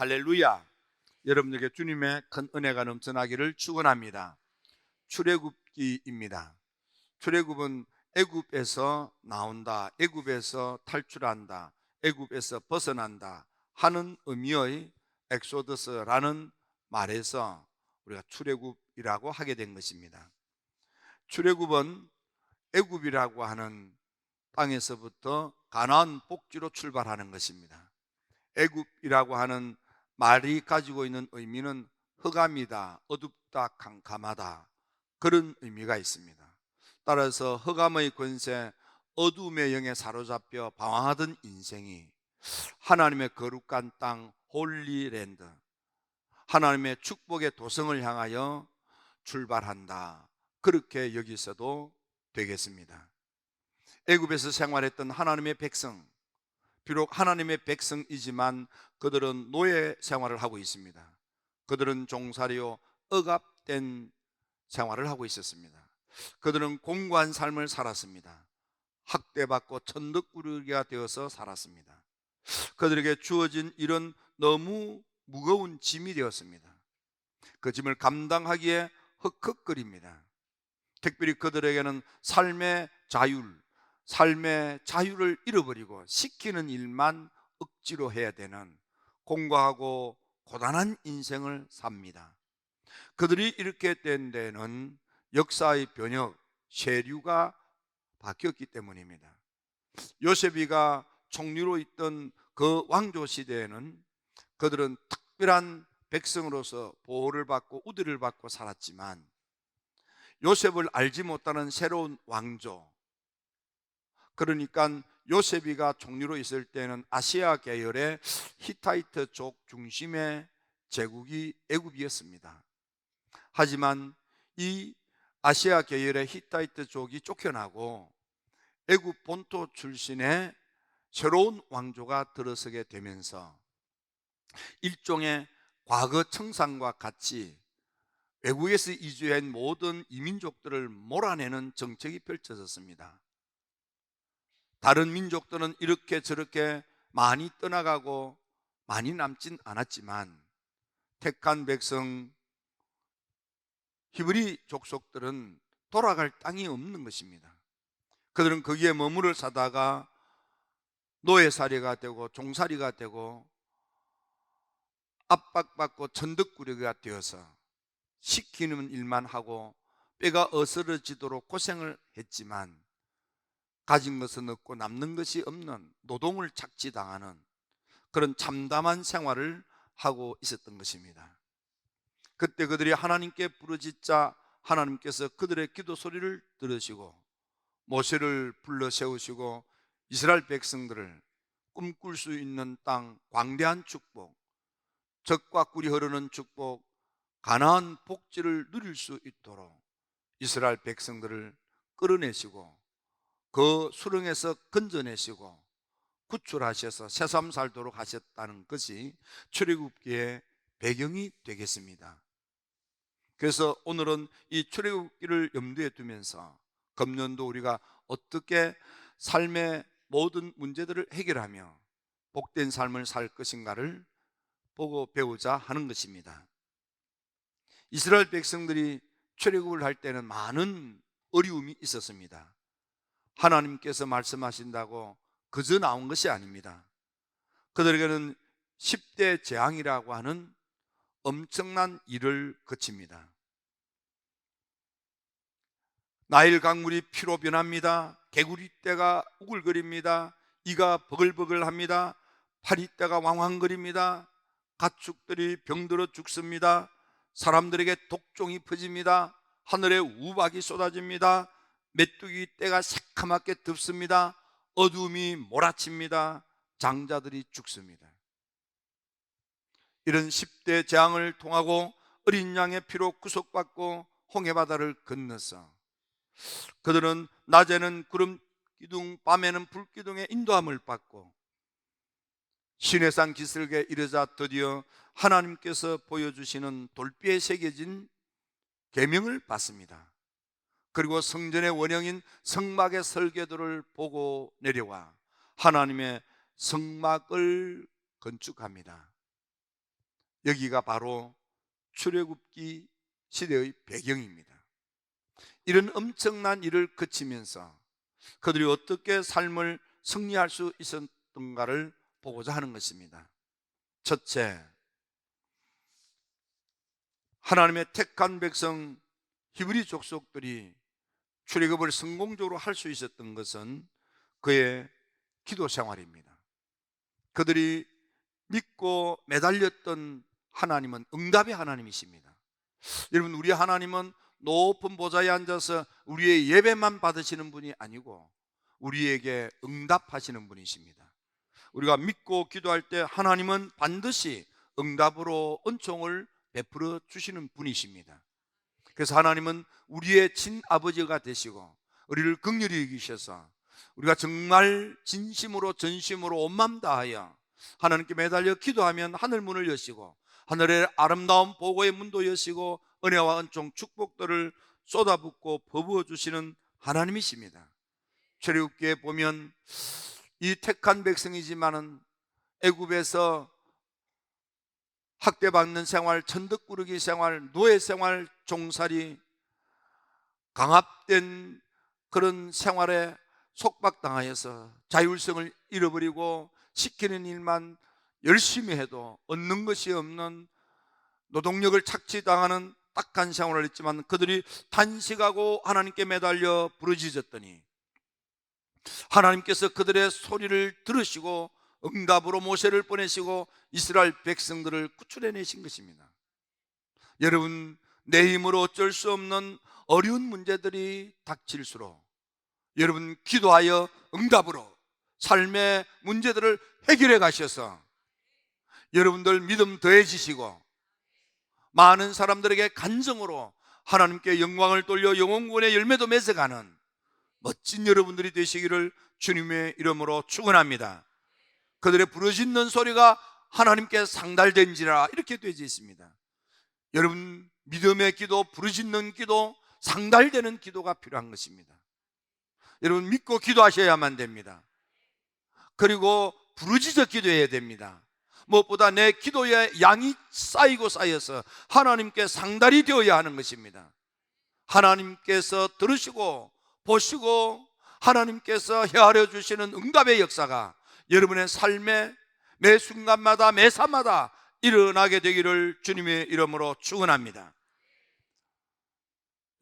할렐루야. 여러분에게 주님의 큰 은혜가 넘쳐나기를 축원합니다. 출애굽기입니다. 출애굽은 애굽에서 나온다, 애굽에서 탈출한다, 애굽에서 벗어난다 하는 의미의 엑소더스라는 말에서 우리가 출애굽이라고 하게 된 것입니다. 출애굽은 애굽이라고 하는 땅에서부터 가나안 복지로 출발하는 것입니다. 애굽이라고 하는 말이 가지고 있는 의미는 흑암이다, 어둡다, 캄캄하다 그런 의미가 있습니다. 따라서 흑암의 권세, 어둠의 영에 사로잡혀 방황하던 인생이 하나님의 거룩한 땅 홀리랜드, 하나님의 축복의 도성을 향하여 출발한다. 그렇게 여기서도 되겠습니다. 애굽에서 생활했던 하나님의 백성, 비록 하나님의 백성이지만 그들은 노예 생활을 하고 있습니다. 그들은 종살이요 억압된 생활을 하고 있었습니다. 그들은 공고한 삶을 살았습니다. 학대받고 천덕꾸러기가 되어서 살았습니다. 그들에게 주어진 일은 너무 무거운 짐이 되었습니다. 그 짐을 감당하기에 흑흑거립니다. 특별히 그들에게는 삶의 자율, 삶의 자유를 잃어버리고 시키는 일만 억지로 해야 되는 공고하고 고단한 인생을 삽니다. 그들이 이렇게 된 데는 역사의 변혁, 세류가 바뀌었기 때문입니다. 요셉이가 총리로 있던 그 왕조 시대에는 그들은 특별한 백성으로서 보호를 받고 우대를 받고 살았지만 요셉을 알지 못하는 새로운 왕조 그러니까 요셉이가 총리로 있을 때는 아시아 계열의 히타이트족 중심의 제국이 애굽이었습니다. 하지만 이 아시아 계열의 히타이트족이 쫓겨나고 애굽 본토 출신의 새로운 왕조가 들어서게 되면서 일종의 과거 청산과 같이 외국에서 이주한 모든 이민족들을 몰아내는 정책이 펼쳐졌습니다. 다른 민족들은 이렇게 저렇게 많이 떠나가고 많이 남진 않았지만 택한 백성 히브리 족속들은 돌아갈 땅이 없는 것입니다. 그들은 거기에 머무를 사다가 노예살이가 되고 종살이가 되고 압박받고 천덕꾸러기가 되어서 시키는 일만 하고 뼈가 어스러지도록 고생을 했지만 가진 것은 없고 남는 것이 없는 노동을 착취당하는 그런 참담한 생활을 하고 있었던 것입니다. 그때 그들이 하나님께 부르짖자 하나님께서 그들의 기도 소리를 들으시고 모세를 불러 세우시고 이스라엘 백성들을 꿈꿀 수 있는 땅 광대한 축복 적과 꿀이 흐르는 축복 가나안 복지를 누릴 수 있도록 이스라엘 백성들을 끌어내시고 그 수렁에서 건져내시고 구출하셔서 새삼 살도록 하셨다는 것이 출애굽기의 배경이 되겠습니다. 그래서 오늘은 이 출애굽기를 염두에 두면서 금년도 우리가 어떻게 삶의 모든 문제들을 해결하며 복된 삶을 살 것인가를 보고 배우자 하는 것입니다. 이스라엘 백성들이 출애굽을 할 때는 많은 어려움이 있었습니다. 하나님께서 말씀하신다고 그저 나온 것이 아닙니다. 그들에게는 10대 재앙이라고 하는 엄청난 일을 거칩니다. 나일 강물이 피로 변합니다. 개구리떼가 우글거립니다. 이가 버글버글합니다. 파리떼가 왕왕거립니다. 가축들이 병들어 죽습니다. 사람들에게 독종이 퍼집니다. 하늘에 우박이 쏟아집니다. 메뚜기 떼가 새카맣게 덮습니다. 어둠이 몰아칩니다. 장자들이 죽습니다. 이런 10대 재앙을 통하고 어린 양의 피로 구속받고 홍해바다를 건너서 그들은 낮에는 구름 기둥, 밤에는 불 기둥의 인도함을 받고 시내산 기슭에 이르자 드디어 하나님께서 보여주시는 돌비에 새겨진 계명을 받습니다. 그리고 성전의 원형인 성막의 설계도를 보고 내려와 하나님의 성막을 건축합니다. 여기가 바로 출애굽기 시대의 배경입니다. 이런 엄청난 일을 거치면서 그들이 어떻게 삶을 승리할 수 있었던가를 보고자 하는 것입니다. 첫째, 하나님의 택한 백성 히브리 족속들이 출애굽을 성공적으로 할 수 있었던 것은 그의 기도 생활입니다. 그들이 믿고 매달렸던 하나님은 응답의 하나님이십니다. 여러분, 우리 하나님은 높은 보좌에 앉아서 우리의 예배만 받으시는 분이 아니고 우리에게 응답하시는 분이십니다. 우리가 믿고 기도할 때 하나님은 반드시 응답으로 은총을 베풀어 주시는 분이십니다. 그래서 하나님은 우리의 친아버지가 되시고 우리를 긍휼히 여기셔서 우리가 정말 진심으로 전심으로 온맘 다하여 하나님께 매달려 기도하면 하늘 문을 여시고 하늘의 아름다운 보고의 문도 여시고 은혜와 은총 축복들을 쏟아붓고 버부어 주시는 하나님이십니다. 출애굽기에 보면 이 택한 백성이지만은 애굽에서 학대받는 생활, 천덕꾸러기 생활, 노예 생활, 종살이 강압된 그런 생활에 속박당하여서 자율성을 잃어버리고 시키는 일만 열심히 해도 얻는 것이 없는 노동력을 착취당하는 딱한 생활을 했지만 그들이 단식하고 하나님께 매달려 부르짖었더니 하나님께서 그들의 소리를 들으시고 응답으로 모세를 보내시고 이스라엘 백성들을 구출해내신 것입니다. 여러분, 내 힘으로 어쩔 수 없는 어려운 문제들이 닥칠수록 여러분 기도하여 응답으로 삶의 문제들을 해결해 가셔서 여러분들 믿음 더해지시고 많은 사람들에게 간정으로 하나님께 영광을 돌려 영혼군의 열매도 맺어가는 멋진 여러분들이 되시기를 주님의 이름으로 축원합니다. 그들의 부르짖는 소리가 하나님께 상달된지라 이렇게 되어 있습니다. 여러분 믿음의 기도, 부르짖는 기도, 상달되는 기도가 필요한 것입니다. 여러분 믿고 기도하셔야만 됩니다. 그리고 부르짖어 기도해야 됩니다. 무엇보다 내 기도의 양이 쌓이고 쌓여서 하나님께 상달이 되어야 하는 것입니다. 하나님께서 들으시고 보시고 하나님께서 헤아려 주시는 응답의 역사가 여러분의 삶의 매 순간마다 매 삶마다 일어나게 되기를 주님의 이름으로 축원합니다.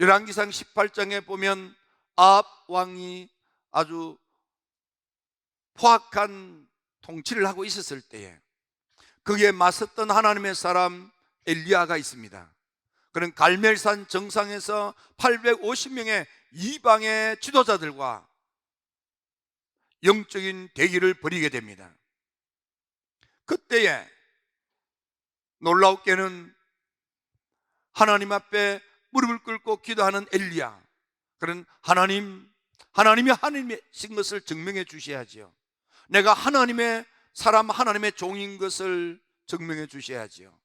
열왕기상 18장에 보면 아합 왕이 아주 포악한 통치를 하고 있었을 때에 거기에 맞섰던 하나님의 사람 엘리야가 있습니다. 그는 갈멜산 정상에서 850명의 이방의 지도자들과 영적인 대기를 벌이게 됩니다. 그때에 놀라웠게는 하나님 앞에 무릎을 꿇고 기도하는 엘리야. 그런 하나님, 하나님이 하나님이신 것을 증명해 주셔야지요. 내가 하나님의 사람, 하나님의 종인 것을 증명해 주셔야지요.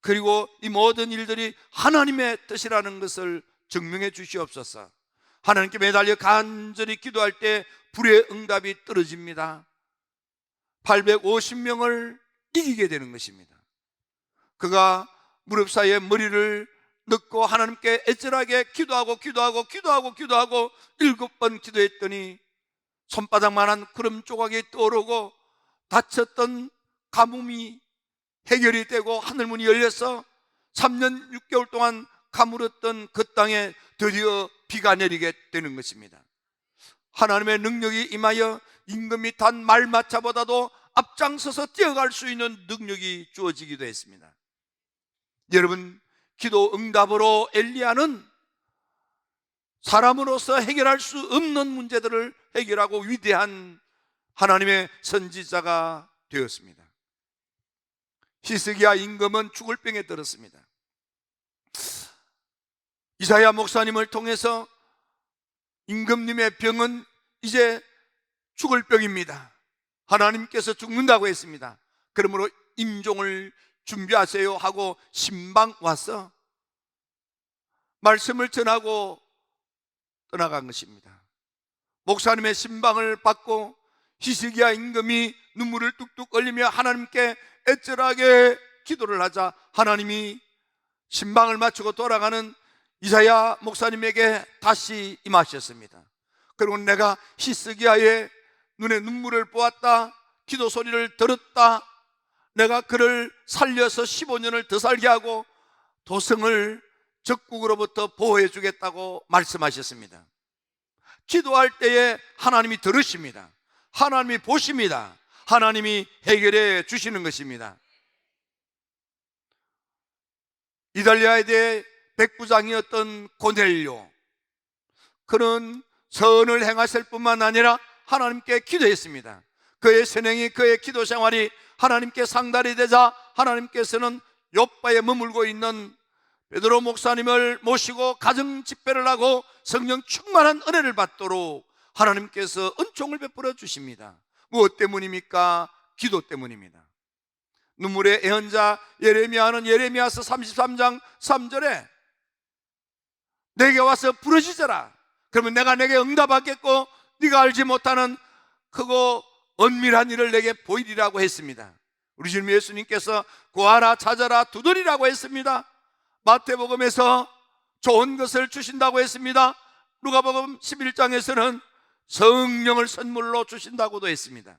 그리고 이 모든 일들이 하나님의 뜻이라는 것을 증명해 주시옵소서. 하나님께 매달려 간절히 기도할 때 불의 응답이 떨어집니다. 850명을 이기게 되는 것입니다. 그가 무릎 사이에 머리를 넣고 하나님께 애절하게 기도하고 기도하고 기도하고 기도하고 일곱 번 기도했더니 손바닥만한 구름 조각이 떠오르고 다쳤던 가뭄이 해결이 되고 하늘문이 열려서 3년 6개월 동안 가물었던 그 땅에 드디어 비가 내리게 되는 것입니다. 하나님의 능력이 임하여 임금이 단 말마차보다도 앞장서서 뛰어갈 수 있는 능력이 주어지기도 했습니다. 여러분, 기도 응답으로 엘리야는 사람으로서 해결할 수 없는 문제들을 해결하고 위대한 하나님의 선지자가 되었습니다. 히스기야 임금은 죽을 병에 들었습니다. 이사야 목사님을 통해서 임금님의 병은 이제 죽을 병입니다. 하나님께서 죽는다고 했습니다. 그러므로 임종을 준비하세요 하고 신방 와서 말씀을 전하고 떠나간 것입니다. 목사님의 신방을 받고 히스기야 임금이 눈물을 뚝뚝 흘리며 하나님께 애절하게 기도를 하자 하나님이 신방을 마치고 돌아가는 이사야 목사님에게 다시 임하셨습니다. 그리고 내가 히스기야의 눈에 눈물을 보았다. 기도 소리를 들었다. 내가 그를 살려서 15년을 더 살게 하고 도성을 적국으로부터 보호해 주겠다고 말씀하셨습니다. 기도할 때에 하나님이 들으십니다. 하나님이 보십니다. 하나님이 해결해 주시는 것입니다. 이탈리아에 대해 백부장이었던 고넬료 그는 선을 행하실 뿐만 아니라 하나님께 기도했습니다. 그의 선행이 그의 기도 생활이 하나님께 상달이 되자 하나님께서는 요바에 머물고 있는 베드로 목사님을 모시고 가정 집회를 하고 성령 충만한 은혜를 받도록 하나님께서 은총을 베풀어 주십니다. 무엇 때문입니까? 기도 때문입니다. 눈물의 애언자 예레미야는 예레미야서 33장 3절에 내게 와서 부르짖어라. 그러면 내가 내게 응답하겠고 네가 알지 못하는 크고 은밀한 일을 내게 보이리라고 했습니다. 우리 주님 예수님께서 구하라 찾아라 두드리라고 했습니다. 마태복음에서 좋은 것을 주신다고 했습니다. 누가복음 11장에서는 성령을 선물로 주신다고도 했습니다.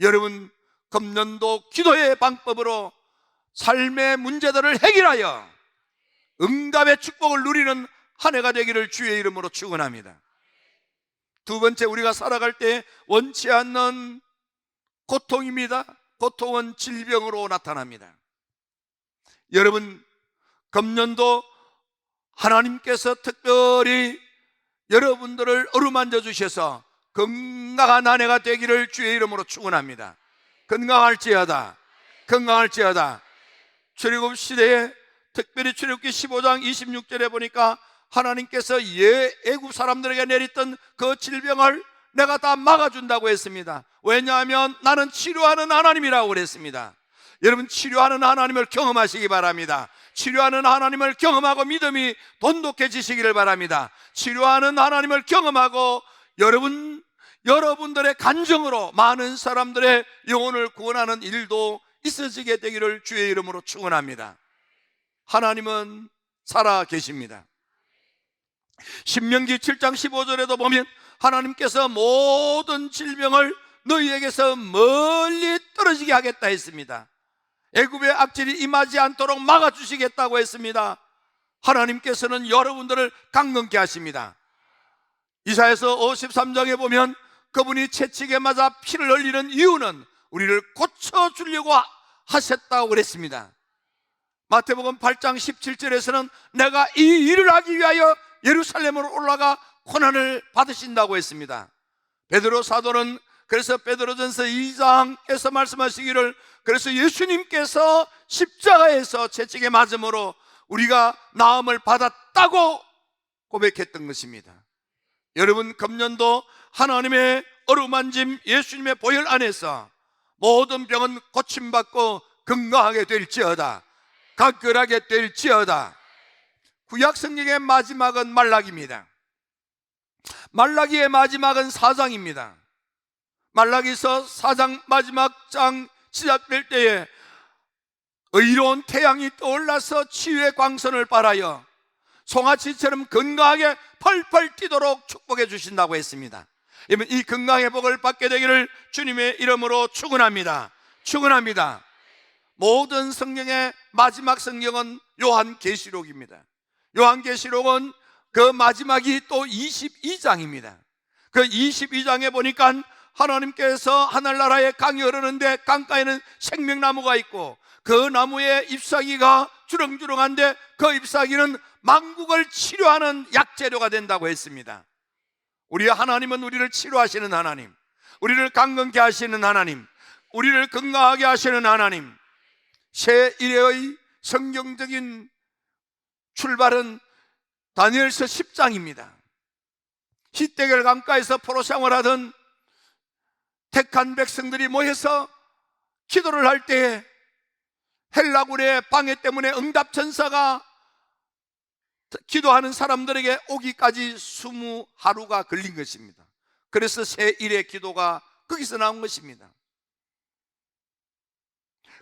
여러분 금년도 기도의 방법으로 삶의 문제들을 해결하여 응답의 축복을 누리는 한 해가 되기를 주의 이름으로 축원합니다. 두 번째 우리가 살아갈 때 원치 않는 고통입니다. 고통은 질병으로 나타납니다. 여러분 금년도 하나님께서 특별히 여러분들을 어루만져 주셔서 건강한 한 해가 되기를 주의 이름으로 축원합니다. 건강할지어다. 건강할지어다. 출애굽 시대에 특별히 출애굽기 15장 26절에 보니까 하나님께서 예 애굽 사람들에게 내렸던 그 질병을 내가 다 막아준다고 했습니다. 왜냐하면 나는 치료하는 하나님이라고 그랬습니다. 여러분 치료하는 하나님을 경험하시기 바랍니다. 치료하는 하나님을 경험하고 믿음이 돈독해지시기를 바랍니다. 치료하는 하나님을 경험하고 여러분 여러분들의 간정으로 많은 사람들의 영혼을 구원하는 일도 있어지게 되기를 주의 이름으로 축원합니다. 하나님은 살아 계십니다. 신명기 7장 15절에도 보면 하나님께서 모든 질병을 너희에게서 멀리 떨어지게 하겠다 했습니다. 애굽의 악질이 임하지 않도록 막아 주시겠다고 했습니다. 하나님께서는 여러분들을 강건케 하십니다. 이사에서 53장에 보면 그분이 채찍에 맞아 피를 흘리는 이유는 우리를 고쳐 주려고 하셨다고 그랬습니다. 마태복음 8장 17절에서는 내가 이 일을 하기 위하여 예루살렘으로 올라가 고난을 받으신다고 했습니다. 베드로 사도는 그래서 베드로전서 2장에서 말씀하시기를 그래서 예수님께서 십자가에서 채찍에 맞음으로 우리가 나음을 받았다고 고백했던 것입니다. 여러분 금년도 하나님의 어루만짐 예수님의 보혈 안에서 모든 병은 고침받고 건강하게 될지어다. 각별하게 될지어다. 구약 성경의 마지막은 말락입니다. 말라기의 마지막은 사장입니다. 말라기서 사장 마지막 장 시작될 때에 의로운 태양이 떠올라서 치유의 광선을 발하여 송아지처럼 건강하게 펄펄 뛰도록 축복해 주신다고 했습니다. 이 건강의 복을 받게 되기를 주님의 이름으로 축원합니다. 축원합니다. 모든 성경의 마지막 성경은 요한계시록입니다. 요한계시록은 그 마지막이 또 22장입니다. 그 22장에 보니까 하나님께서 하늘나라에 강이 흐르는데 강가에는 생명나무가 있고 그 나무의 잎사귀가 주렁주렁한데 그 잎사귀는 망국을 치료하는 약재료가 된다고 했습니다. 우리 하나님은 우리를 치료하시는 하나님, 우리를 강건케 하시는 하나님, 우리를 건강하게 하시는 하나님. 새 일의 성경적인 출발은 다니엘서 10장입니다. 히데겔 강가에서 포로 생활 하던 택한 백성들이 모여서 기도를 할 때에 헬라굴의 방해 때문에 응답 전사가 기도하는 사람들에게 오기까지 스무 하루가 걸린 것입니다. 그래서 새 일의 기도가 거기서 나온 것입니다.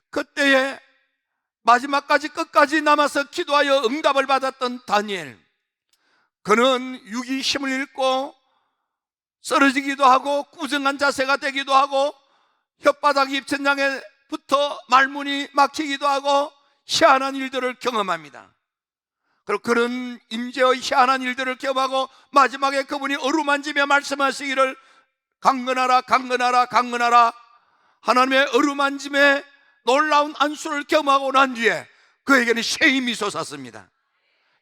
그때에 마지막까지 끝까지 남아서 기도하여 응답을 받았던 다니엘. 그는 육이 힘을 잃고 쓰러지기도 하고 꾸정한 자세가 되기도 하고 혓바닥 입천 장에 붙어 말문이 막히기도 하고 희한한 일들을 경험합니다. 그리고 그런 임재의 희한한 일들을 경험하고 마지막에 그분이 어루만지며 말씀하시기를 강건하라 강건하라 강건하라 하나님의 어루만짐에 놀라운 안수를 경험하고 난 뒤에 그에게는 새 힘이 솟았습니다.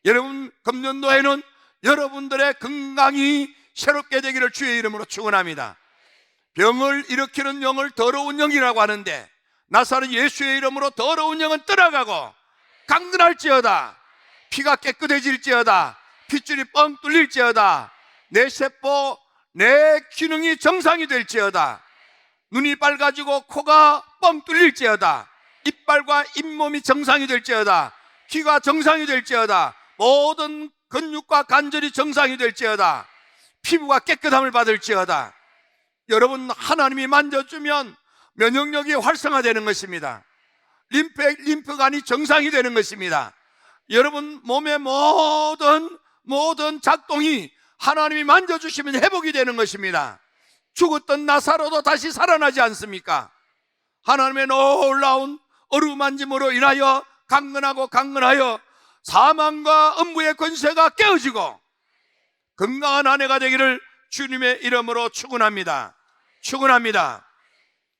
여러분 금년도에는 여러분들의 건강이 새롭게 되기를 주의 이름으로 축원합니다. 병을 일으키는 영을 더러운 영이라고 하는데 나사는 예수의 이름으로 더러운 영은 떠나가고 강건할지어다 피가 깨끗해질지어다 핏줄이 뻥 뚫릴지어다 내 세포 내 기능이 정상이 될지어다 눈이 빨가지고 코가 뻥 뚫릴지어다. 이빨과 잇몸이 정상이 될지어다. 귀가 정상이 될지어다. 모든 근육과 관절이 정상이 될지어다. 피부가 깨끗함을 받을지어다. 여러분 하나님이 만져주면 면역력이 활성화되는 것입니다. 림프, 림프관이 정상이 되는 것입니다. 여러분 몸의 모든 모든 작동이 하나님이 만져주시면 회복이 되는 것입니다. 죽었던 나사로도 다시 살아나지 않습니까? 하나님의 놀라운 어루만짐으로 인하여 강건하고 강건하여 사망과 음부의 권세가 깨어지고 건강한 아내가 되기를 주님의 이름으로 축원합니다. 축원합니다.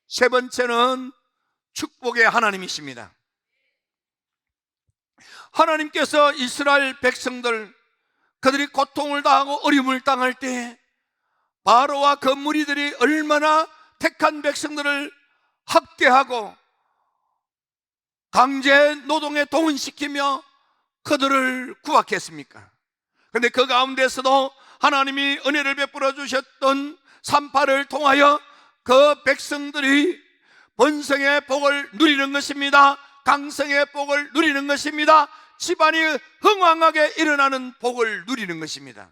세 번째는 축복의 하나님이십니다. 하나님께서 이스라엘 백성들 그들이 고통을 당하고 어려움을 당할 때 바로와 그 무리들이 얼마나 택한 백성들을 학대하고 강제 노동에 동원시키며 그들을 구박했습니까? 그런데 그 가운데서도 하나님이 은혜를 베풀어 주셨던 산파를 통하여 그 백성들이 번성의 복을 누리는 것입니다. 강성의 복을 누리는 것입니다. 집안이 흥왕하게 일어나는 복을 누리는 것입니다.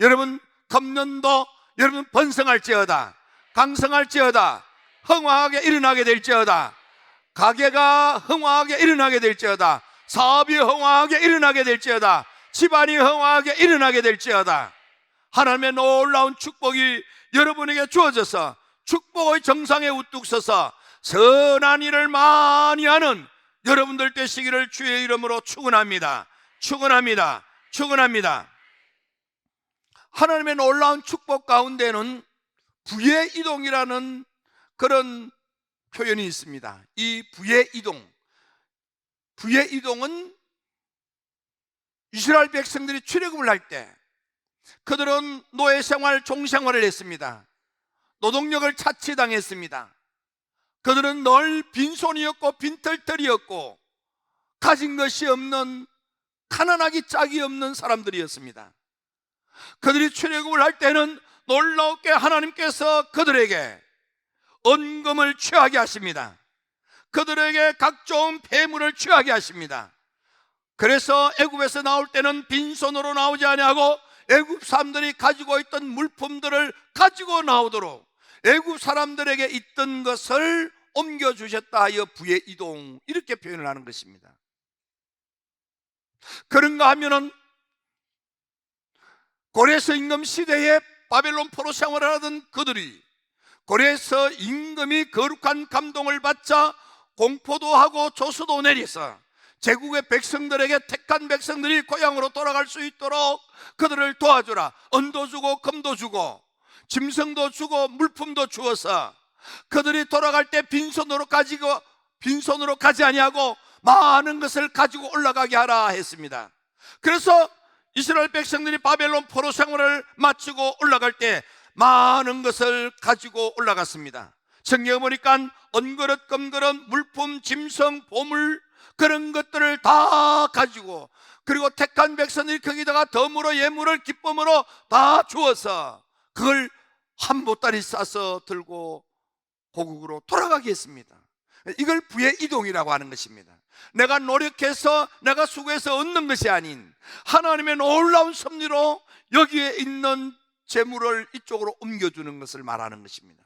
여러분, 금년도 여러분 번성할지어다, 강성할지어다, 흥왕하게 일어나게 될지어다, 가게가 흥왕하게 일어나게 될지어다, 사업이 흥왕하게 일어나게 될지어다, 집안이 흥왕하게 일어나게 될지어다. 하나님의 놀라운 축복이 여러분에게 주어져서 축복의 정상에 우뚝 서서 선한 일을 많이 하는 여러분들 되시기를 주의 이름으로 축원합니다. 축원합니다. 축원합니다. 하나님의 놀라운 축복 가운데는 부의 이동이라는 그런 표현이 있습니다. 이 부의 이동. 부의 이동은 이스라엘 백성들이 출애굽을 할 때 그들은 노예 생활, 종 생활을 했습니다. 노동력을 차치당했습니다. 그들은 늘 빈손이었고 빈털털이었고 가진 것이 없는 가난하기 짝이 없는 사람들이었습니다. 그들이 출애굽을 할 때는 놀라웠게 하나님께서 그들에게 언금을 취하게 하십니다. 그들에게 각종 폐물을 취하게 하십니다. 그래서 애굽에서 나올 때는 빈손으로 나오지 아니하고 애굽 사람들이 가지고 있던 물품들을 가지고 나오도록 애굽 사람들에게 있던 것을 옮겨 주셨다 하여 부의 이동 이렇게 표현을 하는 것입니다. 그런가 하면은 고레스 임금 시대에 바벨론 포로 생활을 하던 그들이 고레스 임금이 거룩한 감동을 받자 공포도 하고 조수도 내려서 제국의 백성들에게 택한 백성들이 고향으로 돌아갈 수 있도록 그들을 도와주라. 언도 주고 금도 주고 짐승도 주고 물품도 주어서 그들이 돌아갈 때 빈손으로 가지고 빈손으로 가지 아니하고 많은 것을 가지고 올라가게 하라 했습니다. 그래서 이스라엘 백성들이 바벨론 포로 생활을 마치고 올라갈 때 많은 것을 가지고 올라갔습니다. 성경에 보니까 언그릇, 금그릇, 물품, 짐승, 보물 그런 것들을 다 가지고 그리고 택한 백성들이 거기다가 덤으로 예물을 기쁨으로 다 주어서 그걸 한 보따리 싸서 들고 고국으로 돌아가게 했습니다. 이걸 부의 이동이라고 하는 것입니다. 내가 노력해서 내가 수고해서 얻는 것이 아닌 하나님의 놀라운 섭리로 여기에 있는 재물을 이쪽으로 옮겨주는 것을 말하는 것입니다.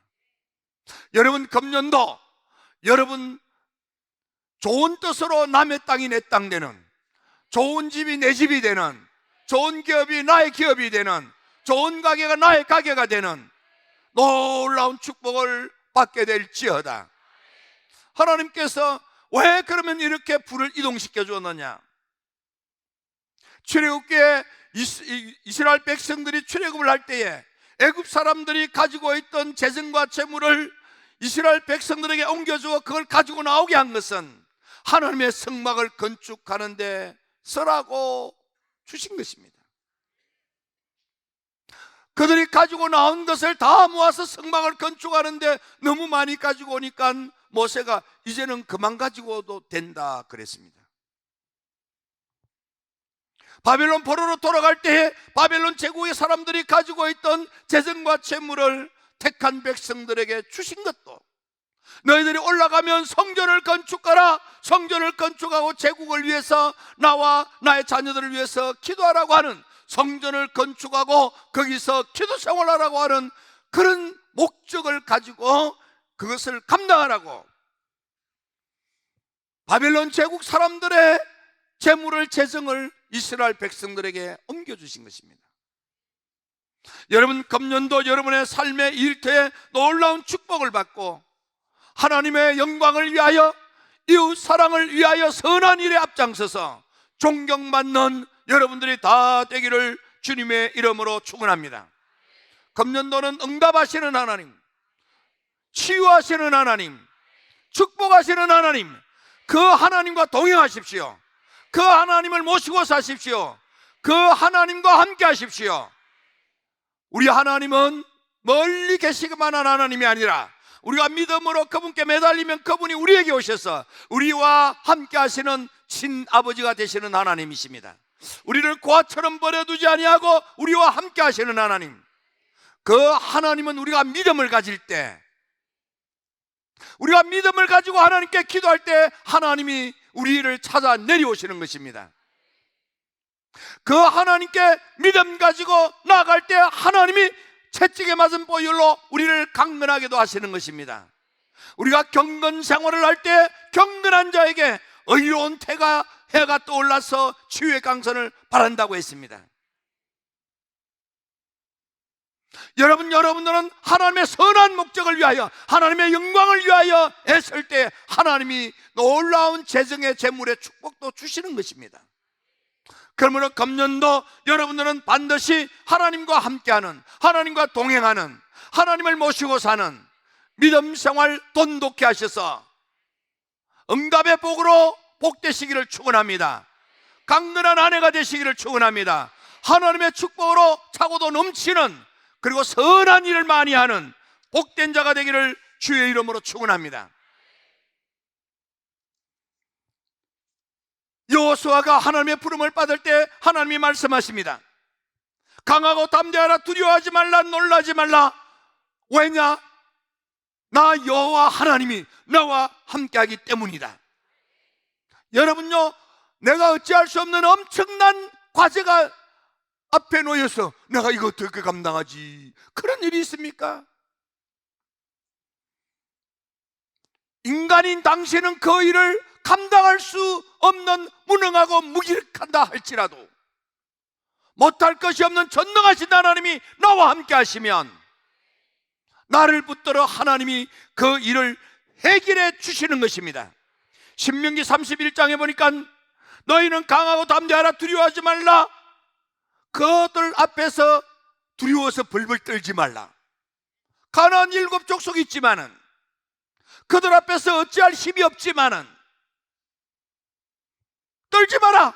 여러분 금년도 여러분 좋은 뜻으로 남의 땅이 내 땅 되는 좋은 집이 내 집이 되는 좋은 기업이 나의 기업이 되는 좋은 가게가 나의 가게가 되는 놀라운 축복을 받게 될지어다. 하나님께서 왜 그러면 이렇게 불을 이동시켜 주었느냐? 출애굽기에 이스라엘 백성들이 출애굽을 할 때에 애굽 사람들이 가지고 있던 재정과 재물을 이스라엘 백성들에게 옮겨주어 그걸 가지고 나오게 한 것은 하나님의 성막을 건축하는데 쓰라고 주신 것입니다. 그들이 가지고 나온 것을 다 모아서 성막을 건축하는데 너무 많이 가지고 오니까 모세가 이제는 그만 가지고 도 된다 그랬습니다. 바벨론 포로로 돌아갈 때에 바벨론 제국의 사람들이 가지고 있던 재정과 재물을 택한 백성들에게 주신 것도 너희들이 올라가면 성전을 건축하라 성전을 건축하고 제국을 위해서 나와 나의 자녀들을 위해서 기도하라고 하는 성전을 건축하고 거기서 기도 생활하라고 하는 그런 목적을 가지고 그것을 감당하라고. 바벨론 제국 사람들의 재물을 재정을 이스라엘 백성들에게 옮겨주신 것입니다. 여러분 금년도 여러분의 삶의 일터에 놀라운 축복을 받고 하나님의 영광을 위하여 이웃 사랑을 위하여 선한 일에 앞장서서 존경받는 여러분들이 다 되기를 주님의 이름으로 축원합니다. 금년도는 응답하시는 하나님, 치유하시는 하나님, 축복하시는 하나님, 그 하나님과 동행하십시오. 그 하나님을 모시고 사십시오. 그 하나님과 함께 하십시오. 우리 하나님은 멀리 계시기만 한 하나님이 아니라 우리가 믿음으로 그분께 매달리면 그분이 우리에게 오셔서 우리와 함께 하시는 친아버지가 되시는 하나님이십니다. 우리를 고아처럼 버려두지 아니하고 우리와 함께 하시는 하나님. 그 하나님은 우리가 믿음을 가질 때 우리가 믿음을 가지고 하나님께 기도할 때 하나님이 우리를 찾아 내려오시는 것입니다. 그 하나님께 믿음 가지고 나아갈 때 하나님이 채찍에 맞은 보혈로 우리를 강건하게도 하시는 것입니다. 우리가 경건 생활을 할 때 경건한 자에게 의로운 태가 해가 떠올라서 치유의 강선을 바란다고 했습니다. 여러분, 여러분들은 하나님의 선한 목적을 위하여 하나님의 영광을 위하여 애쓸 때 하나님이 놀라운 재정의 재물의 축복도 주시는 것입니다. 그러므로 금년도 여러분들은 반드시 하나님과 함께하는 하나님과 동행하는 하나님을 모시고 사는 믿음 생활 돈독히 하셔서 응답의 복으로 복되시기를 축원합니다. 강건한 아내가 되시기를 축원합니다. 하나님의 축복으로 차고도 넘치는 그리고 선한 일을 많이 하는 복된 자가 되기를 주의 이름으로 축원합니다. 여호수아가 하나님의 부름을 받을 때 하나님이 말씀하십니다. 강하고 담대하라 두려워하지 말라 놀라지 말라. 왜냐? 나 여호와 하나님이 나와 함께하기 때문이다. 여러분요, 내가 어찌할 수 없는 엄청난 과제가 앞에 놓여서 내가 이거 어떻게 감당하지? 그런 일이 있습니까? 인간인 당신은 그 일을 감당할 수 없는 무능하고 무기력한다 할지라도 못할 것이 없는 전능하신 하나님이 나와 함께 하시면 나를 붙들어 하나님이 그 일을 해결해 주시는 것입니다. 신명기 31장에 보니까 너희는 강하고 담대하라 두려워하지 말라. 그들 앞에서 두려워서 벌벌 떨지 말라. 가나안 일곱 족속이 있지만은 그들 앞에서 어찌할 힘이 없지만은 떨지 마라.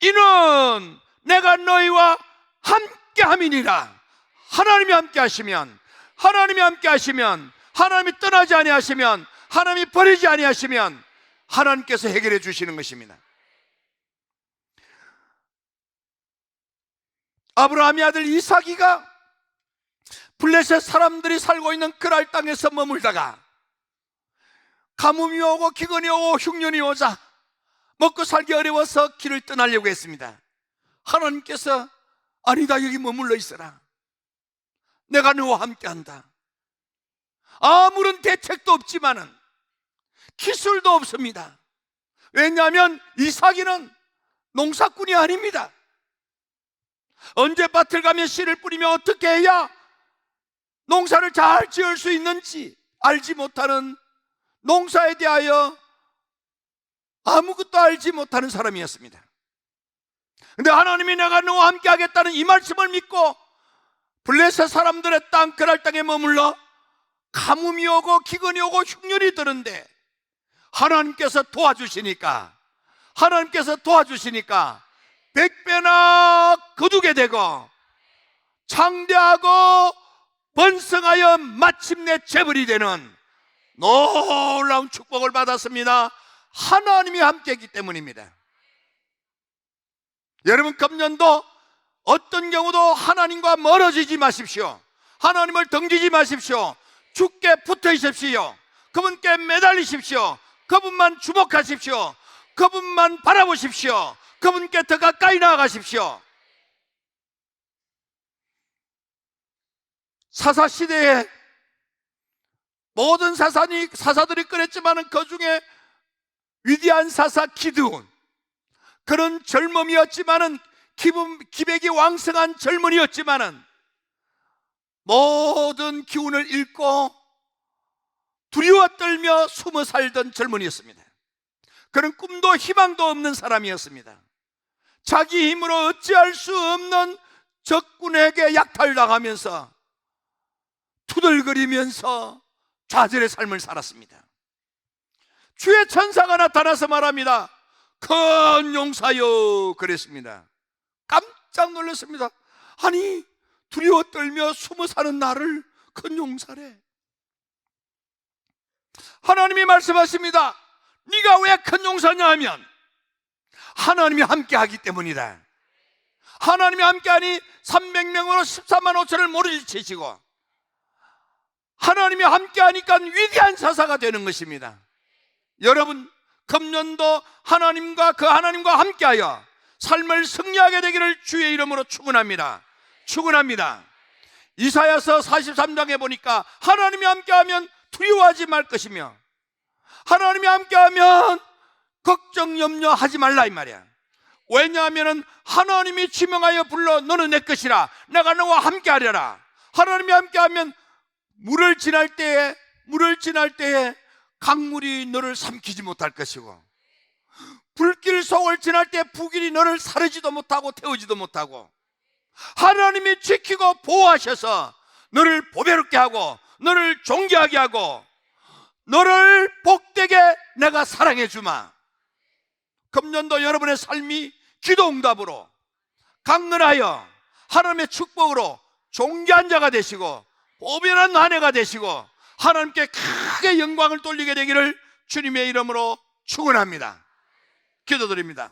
이는 내가 너희와 함께 함이니라. 하나님이 함께 하시면 하나님이 함께 하시면 하나님이 떠나지 아니하시면 하나님이 버리지 아니하시면 하나님께서 해결해 주시는 것입니다. 아브라함의 아들 이삭이가 블레셋 사람들이 살고 있는 그랄 땅에서 머물다가 가뭄이 오고 기근이 오고 흉년이 오자 먹고 살기 어려워서 길을 떠나려고 했습니다. 하나님께서 아니다 여기 머물러 있어라. 내가 너와 함께한다. 아무런 대책도 없지만은 기술도 없습니다. 왜냐하면 이삭이는 농사꾼이 아닙니다. 언제 밭을 가며 씨를 뿌리며 어떻게 해야 농사를 잘 지을 수 있는지 알지 못하는 농사에 대하여 아무것도 알지 못하는 사람이었습니다. 근데 하나님이 내가 너와 함께 하겠다는 이 말씀을 믿고 블레셋 사람들의 땅 그랄 땅에 머물러 가뭄이 오고 기근이 오고 흉년이 드는데 하나님께서 도와주시니까 하나님께서 도와주시니까 백배나 거두게 되고 창대하고 번성하여 마침내 재벌이 되는 놀라운 축복을 받았습니다. 하나님이 함께했기 때문입니다. 여러분 금년도 어떤 경우도 하나님과 멀어지지 마십시오. 하나님을 덩지지 마십시오. 죽게 붙어 있십시오. 그분께 매달리십시오. 그분만 주목하십시오. 그분만 바라보십시오. 그분께 더 가까이 나아가십시오. 사사 시대에 모든 사사니 사사들이 그랬지만은 그 중에 위대한 사사 기드온 그런 젊음이었지만은 기분, 기백이 왕성한 젊은이였지만은 모든 기운을 잃고 두려워 떨며 숨어 살던 젊은이였습니다. 그는 꿈도 희망도 없는 사람이었습니다. 자기 힘으로 어찌할 수 없는 적군에게 약탈당하면서 투덜거리면서 좌절의 삶을 살았습니다. 주의 천사가 나타나서 말합니다. 큰 용사여 그랬습니다. 깜짝 놀랐습니다. 아니 두려워 떨며 숨어 사는 나를 큰 용사래. 하나님이 말씀하십니다. 네가 왜 큰 용사냐 하면 하나님이 함께 하기 때문이다. 하나님이 함께 하니 300명으로 14만 5천을 모르치시고 하나님이 함께 하니까 위대한 사사가 되는 것입니다. 여러분 금년도 하나님과 그 하나님과 함께하여 삶을 승리하게 되기를 주의 이름으로 축원합니다. 축원합니다. 이사야서 43장에 보니까 하나님이 함께하면 두려워하지 말 것이며 하나님이 함께하면 걱정 염려하지 말라 이 말이야. 왜냐하면 하나님이 지명하여 불러 너는 내 것이라 내가 너와 함께하리라. 하나님이 함께 하면 물을 지날 때에 물을 지날 때에 강물이 너를 삼키지 못할 것이고 불길 속을 지날 때 불길이 너를 사르지도 못하고 태우지도 못하고 하나님이 지키고 보호하셔서 너를 보배롭게 하고 너를 존귀하게 하고 너를 복되게 내가 사랑해 주마. 금년도 여러분의 삶이 기도 응답으로 강건하여 하나님의 축복으로 존귀한 자가 되시고 보배한 한 해가 되시고 하나님께 크게 영광을 돌리게 되기를 주님의 이름으로 축원합니다. 기도드립니다.